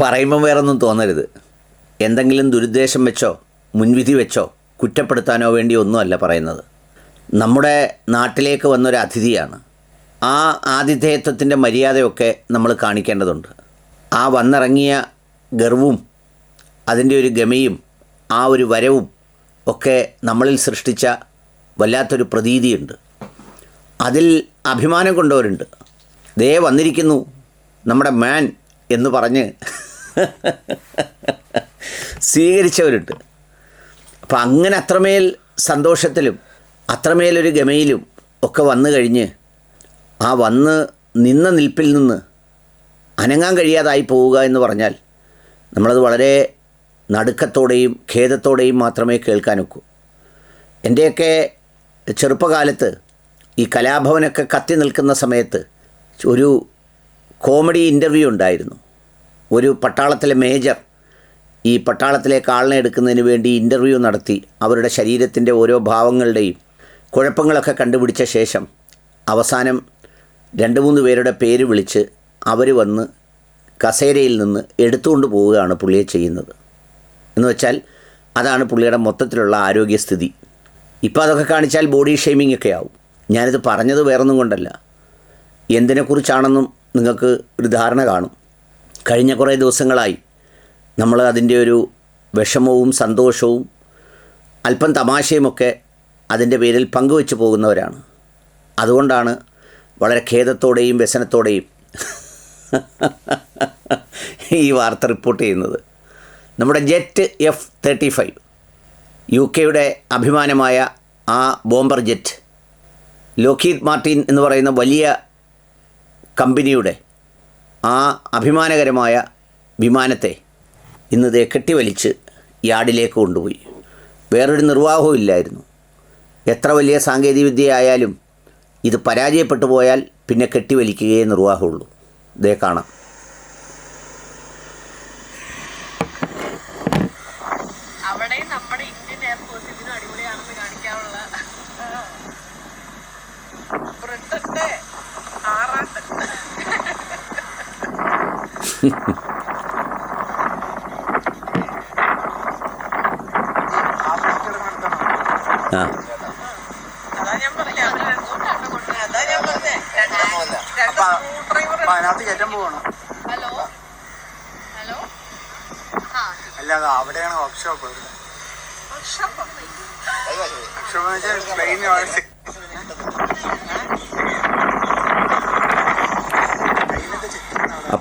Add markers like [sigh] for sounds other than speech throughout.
പറയുമ്പം വേറൊന്നും തോന്നരുത്. എന്തെങ്കിലും ദുരുദ്ദേശം വെച്ചോ മുൻവിധി വെച്ചോ കുറ്റപ്പെടുത്താനോ വേണ്ടി ഒന്നുമല്ല പറയുന്നത്. നമ്മുടെ നാട്ടിലേക്ക് വന്നൊരു അതിഥിയാണ്. ആ ആതിഥേയത്വത്തിന്റെ മര്യാദയൊക്കെ നമ്മൾ കാണിക്കേണ്ടതുണ്ട്. ആ വന്നിറങ്ങിയ ഗർവും അതിന്റെ ഒരു ഗമയും ആ ഒരു വരവും ഒക്കെ നമ്മളിൽ സൃഷ്ടിച്ച വല്ലാത്തൊരു പ്രതീതിയുണ്ട്. അതിൽ അഭിമാനം കൊണ്ടവരുണ്ട്. ദേ വന്നിരിക്കുന്നു. നമ്മുടെ മാൻ എന്ന് പറഞ്ഞ് സ്വീകരിച്ചവരുണ്ട്. അപ്പം അങ്ങനെ അത്രമേൽ സന്തോഷത്തിലും അത്രമേലൊരു ഗമയിലും ഒക്കെ വന്നു കഴിഞ്ഞ് ആ വന്ന് നിന്ന നിൽപ്പിൽ നിന്ന് അനങ്ങാൻ കഴിയാതായി പോവുക എന്ന് പറഞ്ഞാൽ നമ്മളത് വളരെ നടുക്കത്തോടെയും ഖേദത്തോടെയും മാത്രമേ കേൾക്കാനൊക്കൂ. എന്റെയൊക്കെ ചെറുപ്പകാലത്ത് ഈ കലാഭവനൊക്കെ കത്തി നിൽക്കുന്ന സമയത്ത് ഒരു കോമഡി ഇന്റർവ്യൂ ഉണ്ടായിരുന്നു. ഒരു പട്ടാളത്തിലെ മേജർ ഈ പട്ടാളത്തിലെ ആളിനെ എടുക്കുന്നതിന് വേണ്ടി ഇന്റർവ്യൂ നടത്തി. അവരുടെ ശരീരത്തിന്റെ ഓരോ ഭാവങ്ങളുടെയും കുഴപ്പങ്ങളൊക്കെ കണ്ടുപിടിച്ച ശേഷം അവസാനം രണ്ട് മൂന്ന് പേരുടെ പേര് വിളിച്ച് അവർ വന്ന് കസേരയിൽ നിന്ന് എടുത്തുകൊണ്ട് പോവുകയാണ് പുള്ളിയെ ചെയ്യുന്നത്. എന്ന് വെച്ചാൽ അതാണ് പുള്ളിയുടെ മൊത്തത്തിലുള്ള ആരോഗ്യസ്ഥിതി. ഇപ്പോൾ അതൊക്കെ കാണിച്ചാൽ ബോഡി ഷെയ്മിംഗ് ഒക്കെ ആവും. ഞാനിത് പറഞ്ഞത് വേറൊന്നും കൊണ്ടല്ല. എന്തിനെക്കുറിച്ചാണെന്നും നിങ്ങൾക്ക് ഒരു ധാരണ കാണും. കഴിഞ്ഞ കുറേ ദിവസങ്ങളായി നമ്മൾ അതിന്റെ ഒരു വിഷമവും സന്തോഷവും അല്പം തമാശയുമൊക്കെ അതിന്റെ പേരിൽ പങ്കുവെച്ച് പോകുന്നവരാണ്. അതുകൊണ്ടാണ് വളരെ ഖേദത്തോടെയും വ്യസനത്തോടെയും ഈ വാർത്ത റിപ്പോർട്ട് ചെയ്യുന്നത്. നമ്മുടെ jet F thirty five U കെയുടെ അഭിമാനമായ ആ ബോംബർ ജെറ്റ് ലോക്കീത് മാർട്ടിൻ എന്ന് പറയുന്ന വലിയ കമ്പനിയുടെ ആ അഭിമാനകരമായ വിമാനത്തെ ഇന്നതേ കെട്ടിവലിച്ച് യാർഡിലേക്ക് കൊണ്ടുപോയി. വേറൊരു നിർവാഹവും ഇല്ലായിരുന്നു. എത്ര വലിയ സാങ്കേതികവിദ്യ ആയാലും ഇത് പരാജയപ്പെട്ടു പോയാൽ പിന്നെ കെട്ടിവലിക്കുകയേ നിർവാഹമുള്ളൂ. ഇതേ കാണാം അവിടെ നമ്മുടെ ഇന്ത്യൻ എയർഫോഴ്സ് ഇതിനും അടിപൊളിയാണെന്ന് കാണിക്കാനുള്ള ബ്രിട്ടന്റെ ആറാട്ട് ആ അതാ ഞാൻ പറഞ്ഞേ അത് രണ്ടുകൊണ്ടാണ് കൊണ്ടുവന്നത് അതാ ഞാൻ പറഞ്ഞേ രണ്ട് രണ്ട് അപ്പൊ സ്ക്രൂ ഡ്രൈവർ അപ്പൊ അതിനകത്ത് കയറ്റാൻ പോവാണ് ഹലോ ഹലോ ആ. അല്ലാതെ അവിടെയാണ് വർക്ക്ഷോപ്പ് വർക്ക്ഷോപ്പ് വർക്ക്ഷോപ്പ് എന്ന് വെച്ചാൽ പ്ലെയിൻ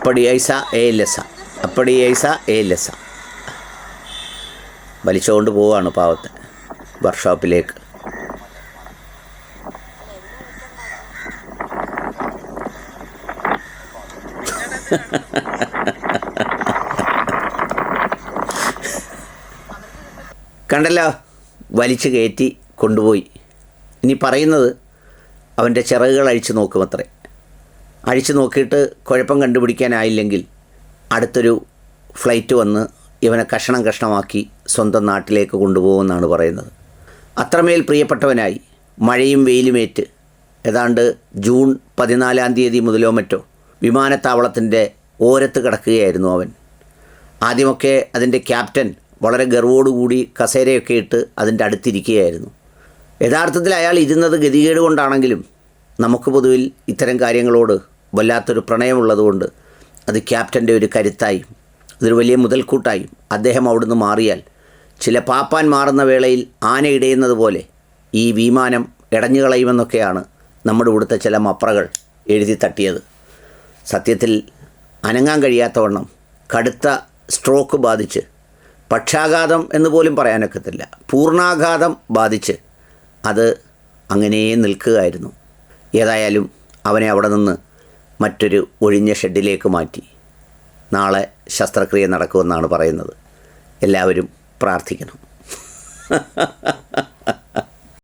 അപ്പടി ഐസ ഏ ലസ. അപ്പടി ഐസ ഏ ലസ. വലിച്ചുകൊണ്ട് പോവാണ് പാവത്തെ വർക്ക്ഷോപ്പിലേക്ക്. കണ്ടല്ലോ? വലിച്ചു കയറ്റി കൊണ്ടുപോയി. ഇനി പറയുന്നത് അവന്റെ ചിറകുകൾ അഴിച്ചു നോക്കുമത്രേ അഴിച്ചു നോക്കിയിട്ട് കുഴപ്പം കണ്ടുപിടിക്കാനായില്ലെങ്കിൽ അടുത്തൊരു ഫ്ലൈറ്റ് വന്ന് ഇവനെ കഷണം കഷ്ണമാക്കി സ്വന്തം നാട്ടിലേക്ക് കൊണ്ടുപോകുമെന്നാണ് പറയുന്നത്. അത്രമേൽ പ്രിയപ്പെട്ടവനായി മഴയും വെയിലുമേറ്റ് ഏതാണ്ട് ജൂൺ പതിനാലാം തീയതി മുതലോ മറ്റോ വിമാനത്താവളത്തിന്റെ ഓരത്ത് കിടക്കുകയായിരുന്നു അവൻ. ആദ്യമൊക്കെ അതിന്റെ ക്യാപ്റ്റൻ വളരെ ഗർവോടുകൂടി കസേരയൊക്കെ ഇട്ട് അതിന്റെ അടുത്തിരിക്കുകയായിരുന്നു. യഥാർത്ഥത്തിൽ അയാൾ ഇരുന്നത് ഗതികേട് കൊണ്ടാണെങ്കിലും നമുക്ക് പൊതുവിൽ ഇത്തരം കാര്യങ്ങളോട് വല്ലാത്തൊരു പ്രണയമുള്ളതുകൊണ്ട് അത് ക്യാപ്റ്റന്റെ ഒരു കരുത്തായും അതൊരു വലിയ മുതൽക്കൂട്ടായി. അദ്ദേഹം അവിടുന്ന് മാറിയാൽ ചില പാപ്പാൻ മാറുന്ന വേളയിൽ ആന ഇടയുന്നത് പോലെ ഈ വിമാനം ഇടഞ്ഞു കളയുമെന്നൊക്കെയാണ് നമ്മുടെ ഇവിടുത്തെ ചില മപ്രകൾ എഴുതി തട്ടിയത്. സത്യത്തിൽ അനങ്ങാൻ കഴിയാത്തവണ്ണം കടുത്ത സ്ട്രോക്ക് ബാധിച്ച് പക്ഷാഘാതം എന്ന് പോലും പറയാനൊക്കത്തില്ല പൂർണാഘാതം ബാധിച്ച് അത് അങ്ങനെ നിൽക്കുകയായിരുന്നു. ഏതായാലും അവനെ അവിടെ നിന്ന് മറ്റൊരു ഒഴിഞ്ഞ ഷെഡിലേക്ക് മാറ്റി. നാളെ ശസ്ത്രക്രിയ നടക്കുമെന്നാണ് പറയുന്നത്. എല്ലാവരും പ്രാർത്ഥിക്കണം. [laughs]